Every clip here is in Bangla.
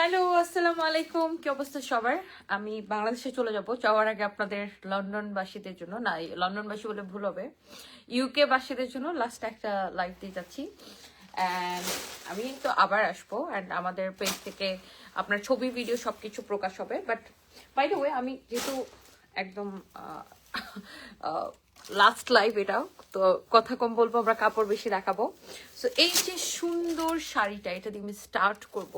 হ্যালো, আসসালামু আলাইকুম। কি অবস্থা সবার? আমি বাংলাদেশে চলে যাব। যাওয়ার আগে আপনাদের লন্ডনবাসীদের জন্য, না লন্ডনবাসী বলে ভুল হবে ইউকে বাসীদের জন্য লাস্ট একটা লাইভ দিয়ে যাচ্ছি। অ্যান্ড আমি তো আবার আসব অ্যান্ড আমাদের পেজ থেকে আপনার ছবি ভিডিও সব কিছু প্রকাশ হবে। বাট বাই দ্য ওয়ে আমি যেহেতু একদম লাস্ট লাইভ এটাও তো কথা কম বলব, আমরা কাপড় বেশি দেখাবো। সো এই যে সুন্দর শাড়িটা, এটা দিয়ে আমি স্টার্ট করব।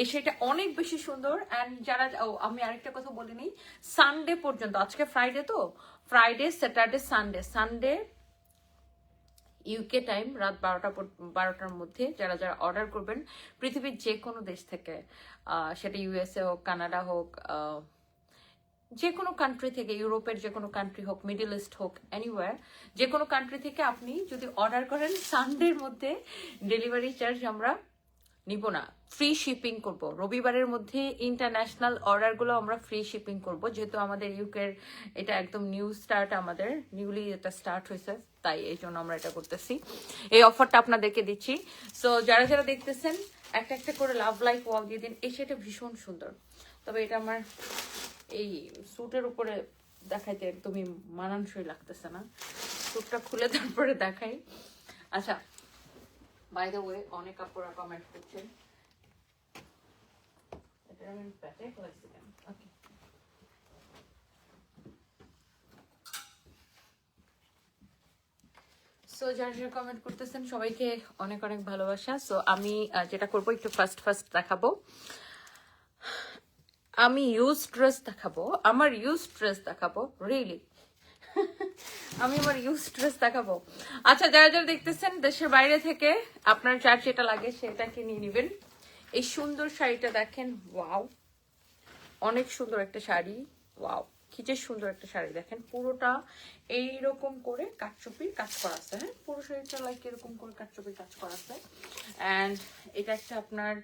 এই শাড়িটা অনেক বেশি সুন্দর অ্যান্ড যারা, ও, আমি আরেকটা কথা বলে নিই সানডে পর্যন্ত, আজকে ফ্রাইডে তো? Friday Saturday Sunday Sunday UK time রাত বারোটা বারোটার মধ্যে যারা যারা অর্ডার করবেন, পৃথিবীর যে কোনো দেশ থেকে সেটা ইউএসএ হোক কানাডা হোক যে কোনো কান্ট্রি থেকে, ইউরোপের যে কোনো কান্ট্রি হোক মিডল ইস্ট হোক এনিওয়ার যে কোনো কান্ট্রি থেকে আপনি যদি অর্ডার করেন সানডের মধ্যে ডেলিভারি চার্জ আমরা নিব না। ফ্রি শিপিং করব। রবিবারের মধ্যে ইন্টারন্যাশনাল অর্ডারগুলো আমরা ফ্রি শিপিং করব। যেহেতু আমাদের ইউকের এটা একদম নিউ স্টার্ট আমাদের নিউলি এটা স্টার্ট হয়েছে, তাই এই জন্য আমরা এটা করতেছি। এই অফারটা আপনাদেরকে দিচ্ছি। সো যারা যারা দেখতেছেন, একটা একটা করে লাভ লাইফ ওয়াল দিয়ে দিন, এই সেটা ভীষণ সুন্দর। তবে এটা আমার এই স্যুটের উপরে দেখাইতে একদমই মানানসই লাগতেছে না। স্যুটটা খুলে তারপরে দেখাই। আচ্ছা বাই দ্য ওয়ে অনেক আপুরা কমেন্ট করছেন। এটা ওকে সো যারা যারা কমেন্ট করতেছেন, সবাইকে অনেক অনেক ভালোবাসা। সো আমি যেটা করব, একটু ফার্স্ট ফার্স্ট দেখাবো। আমি ইউজ ড্রেস দেখাবো, আমার ইউজ ড্রেস দেখাবো রিয়েলি আমি আমার ইউজ ড্রেস দেখাবো। আচ্ছা যারা যারা দেখতেছেন দেশের বাইরে থেকে, আপনার যার যেটা লাগে সেটাকে নিয়ে নেবেন। এই সুন্দর শাড়িটা দেখেন ওয়াও অনেক সুন্দর একটা শাড়ি ওয়াও কি যে সুন্দর একটা শাড়ি দেখেন, পুরোটা এইরকম করে কাঠচুপির কাজ করা আছে হ্যাঁ? পুরো শাড়িটা লাইক এরকম করে কাঠচুপির কাজ করা আছে। অ্যান্ড এটা একটা আপনার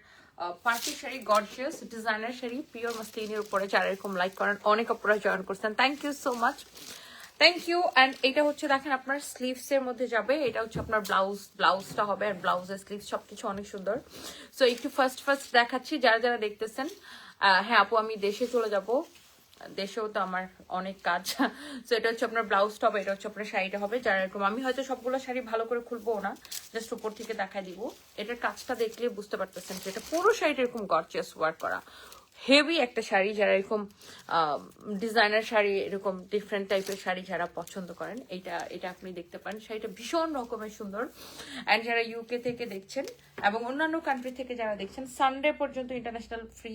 party sari gorgeous designer sari pure মাসলিনের উপরে যারা এরকম লাইক করেন, অনেক অপরা জয়েন করছেন। Thank you so much thank you and এটা হচ্ছে দেখেন আপনার স্লিভস এর মধ্যে যাবে। এটা হচ্ছে আপনার ব্লাউজ ব্লাউজটা হবে আর ব্লাউজের স্লিভস সবকিছু অনেক সুন্দর। সো একটু ফার্স্ট ফার্স্ট দেখাচ্ছি। যারা যারা দেখতেছেন হ্যাঁ আপু, আমি দেশে চলে যাব। দেশেও তো আমার অনেক কাজ। সো এটা হচ্ছে আপনার ব্লাউজটা হবে এটা হচ্ছে আপনার শাড়িটা হবে, যারা এরকম। আমি হয়তো সবগুলো শাড়ি ভালো করে খুলবো না জাস্ট উপর থেকে দেখাই দিব। এটার কাজটা দেখলে বুঝতে পারতেছেন যে এটা পুরো শাড়িটা এরকম গর্জিয়াস ওয়ার্ক করা। হেভি একটা শাড়ি, যারা এরকম ডিজাইনার শাড়ি, এরকম ডিফারেন্ট টাইপের শাড়ি যারা পছন্দ করেন এটা এটা আপনি দেখতে পারেন। শাড়িটা ভীষণ রকমের সুন্দর। অ্যান্ড যারা ইউকে থেকে দেখছেন এবং অন্যান্য কান্ট্রি থেকে যারা দেখছেন সানডে পর্যন্ত ইন্টারন্যাশনাল ফ্রি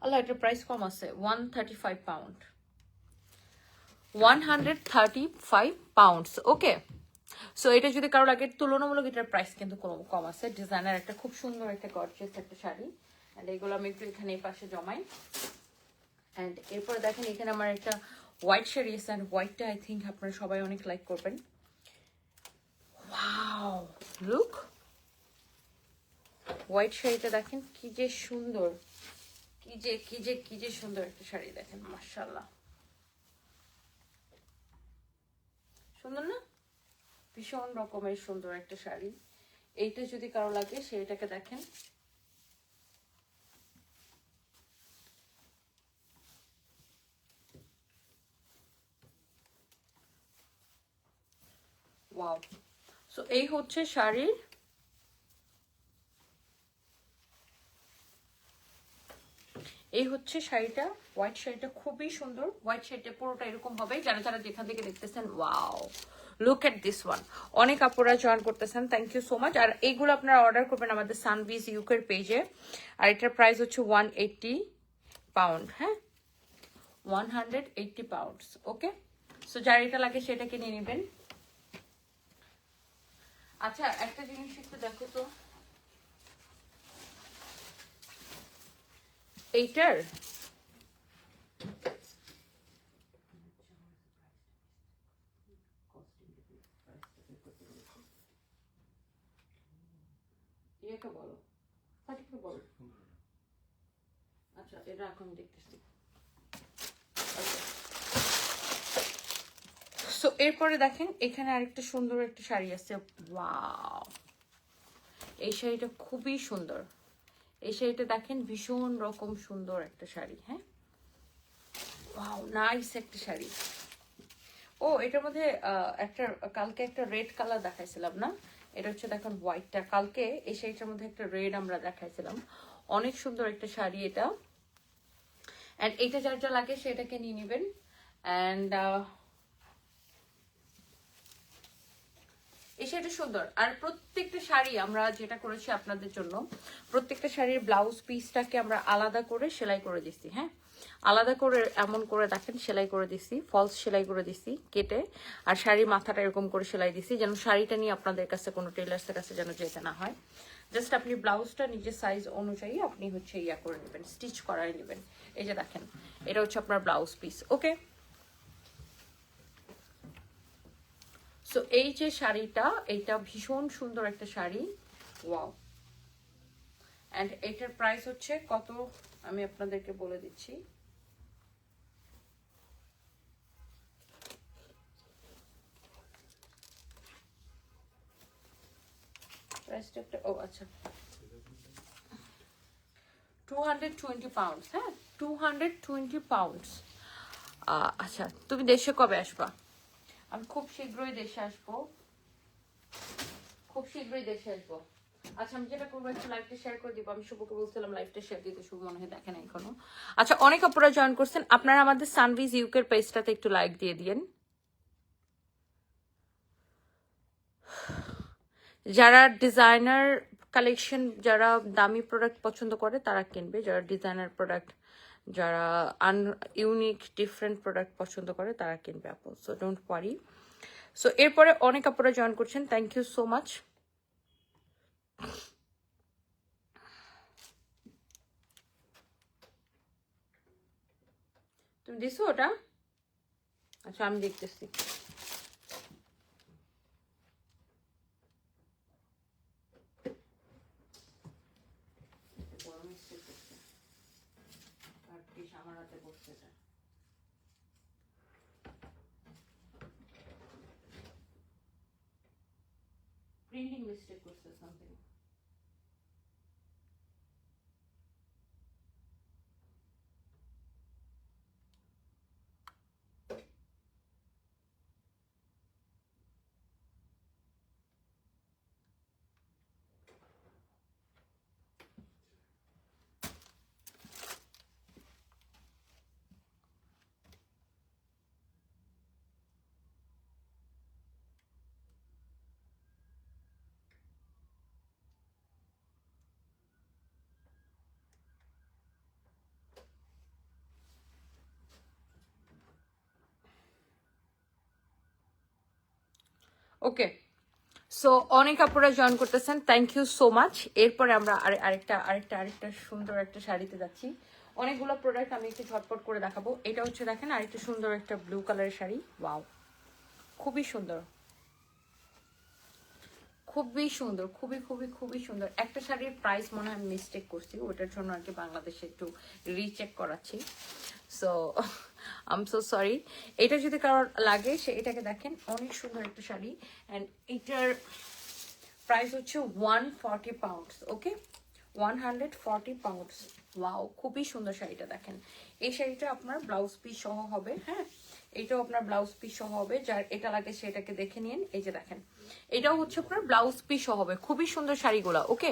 আল্লাহ এটার প্রাইস কম আছে one thirty five pound one hundred thirty five pounds okay so এটা যদি কারও লাগে, তুলনামূলক এটার প্রাইস কিন্তু কম- আছে। ডিজাইনার একটা খুব সুন্দর একটা গর্জিয়াস একটা শাড়ি। অ্যান্ড এগুলো আমি একটু এখানে এই পাশে জমাই। অ্যান্ড এরপরে দেখেন, এখানে আমার একটা হোয়াইট শাড়ি আছে। অ্যান্ড হোয়াইটটা আই থিঙ্ক আপনারা সবাই অনেক লাইক করবেন। লুক হোয়াইট শাড়িটা দেখেন, কি যে সুন্দর। কি যে কি যে কি যে সুন্দর একটা শাড়ি দেখেন মার্শাল্লাহ সুন্দর না? ভীষণ রকমের সুন্দর একটা শাড়ি। এইটা যদি কারও লাগে, সেইটাকে দেখেন। এই হচ্ছে শাড়ির এই হচ্ছে শাড়িটা হোয়াইট শাড়িটা খুবই সুন্দর। হোয়াইট শাড়িটা পুরোটা এরকম হবে। যারা যারা যেখান থেকে দেখতেছেন wow look at this one অনেক আপুরা জয়েন করতেছেন থ্যাংক ইউ সো মাচ আর এইগুলো আপনারা অর্ডার করবেন আমাদের সানভিজ ইউকের পেজে আর এটার প্রাইস হচ্ছে ওয়ান এইটটি পাউন্ড হ্যাঁ? One hundred eighty pounds okay so যার এটা লাগে সেটাকে নিয়ে নেবেন। আচ্ছা একটা জিনিস একটু দেখো তো। এইটার? ইয়েকে বলো। ফাটিকে বলো। আচ্ছা এটা এখন দেখতেছি। সো এরপরে দেখেন এখানে আরেকটা সুন্দর একটা শাড়ি আছে। ওয়াও এই শাড়িটা খুবই সুন্দর। এই শাড়িটা দেখেন, ভীষণ রকম সুন্দর একটা শাড়ি হ্যাঁ? নাইস একটা শাড়ি। ও, এটার মধ্যে একটা, কালকে একটা রেড কালার দেখাইছিলাম না? এটা হচ্ছে দেখুন হোয়াইটটা কালকে এই শাড়িটার মধ্যে একটা রেড আমরা দেখাইছিলাম। অনেক সুন্দর একটা শাড়ি এটা। অ্যান্ড এইটা যার যা লাগে সেটাকে নিয়ে নেবেন। অ্যান্ড এই শাড়িটা সুন্দর। আর প্রত্যেকটা শাড়ি আমরা যেটা করেছি আপনাদের জন্য, প্রত্যেকটা শাড়ির ব্লাউজ পিসটাকে আমরা আলাদা করে সেলাই করে দিচ্ছি হ্যাঁ? আলাদা করে এমন করে দেখেন, সেলাই করে দিছি ফলস সেলাই করে দিছি কেটে, আর শাড়ির মাথাটা এরকম করে সেলাই দিছি, যেন শাড়িটা নিয়ে আপনাদের কাছে, কোনো টেলার্সের কাছে যেন যেতে না হয়। জাস্ট আপনি ব্লাউজটা নিজের সাইজ অনুযায়ী আপনি হচ্ছে ইয়া করে নেবেন স্টিচ করাই নেবেন। এই যে দেখেন, এটা হচ্ছে আপনার ব্লাউজ পিস ওকে সো এই যে শাড়িটা, এটা ভীষণ সুন্দর একটা শাড়ি। ওয়াও অ্যান্ড এটার প্রাইস হচ্ছে কত? আমি আপনাদেরকে বলে দিচ্ছি। একটা, ও আচ্ছা। টু হান্ড্রেড টোয়েন্টি পাউন্ডস হ্যাঁ? টু হান্ড্রেড টোয়েন্টি পাউন্ডস আচ্ছা তুমি দেশে কবে আসবা? আমি খুব শীঘ্রই দেশে আসব। খুব শীঘ্রই দেশে আসব। আচ্ছা আমি যেটা করব, একটু লাইভটা শেয়ার করে দিব। আমি শুভকে বলছিলাম লাইভটা শেয়ার দিতে, শুভ মনে হয় দেখেন এখনও। আচ্ছা অনেক আপুরা জয়েন করছেন। আপনারা আমাদের সানভিজ ইউকের পেজটাতে একটু লাইক দিয়ে দিয়েন। যারা ডিজাইনার কালেকশন যারা দামি প্রোডাক্ট পছন্দ করে, তারা কিনবে। যারা ডিজাইনার প্রোডাক্ট যারা আন ইউনিক ডিফারেন্ট প্রোডাক্ট পছন্দ করে, তারা কিনবে আপু সো ডোন্ট ওয়ারি সো এরপরে অনেক আপুরা জয়েন করছেন থ্যাংক ইউ সো মাচ তুমি দিছো ওটা? আচ্ছা আমি দেখতেছি। আমার বসছে এটা। প্রিন্টিং মিস্টেক করছে সামথিং ওকে সো অনেক আপুরা জয়েন করতেছেন। থ্যাংক ইউ সো মাচ এরপরে আমরা আরে- আরেকটা আরেকটা আরেকটা সুন্দর একটা শাড়িতে যাচ্ছি। অনেকগুলো প্রোডাক্ট আমি একটু ঝটপট করে দেখাবো। এটা হচ্ছে দেখেন আরেকটা সুন্দর একটা ব্লু কালারের শাড়ি। ওয়াও খুবই সুন্দর। খুবই সুন্দর, খুবই খুবই খুবই সুন্দর। একটা শাড়ির প্রাইস মনে হয় মিস্টেক করছি। ওটার জন্য আর কি বাংলাদেশে একটু রিচেক করাচ্ছি। সো আম সো সরি এটা যদি কারোর লাগে, সে এটাকে দেখেন, অনেক সুন্দর একটা শাড়ি। অ্যান্ড এটার প্রাইস হচ্ছে one forty pounds okay one hundred forty pounds wow খুবই সুন্দর শাড়িটা দেখেন। এই শাড়িটা আপনার ব্লাউজ পিস সহ হবে হ্যাঁ? এটাও আপনার ব্লাউজ পিস সহ হবে। যার এটা লাগে সেটাকে দেখে নিন। এই যে দেখেন, এটাও হচ্ছে আপনার ব্লাউজ পিস সহ হবে। খুবই সুন্দর শাড়িগুলা ওকে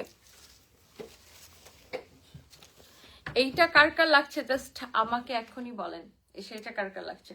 এইটা কার কার লাগছে? জাস্ট আমাকে এখনই বলেন। এই শাড়িটা কার কার লাগছে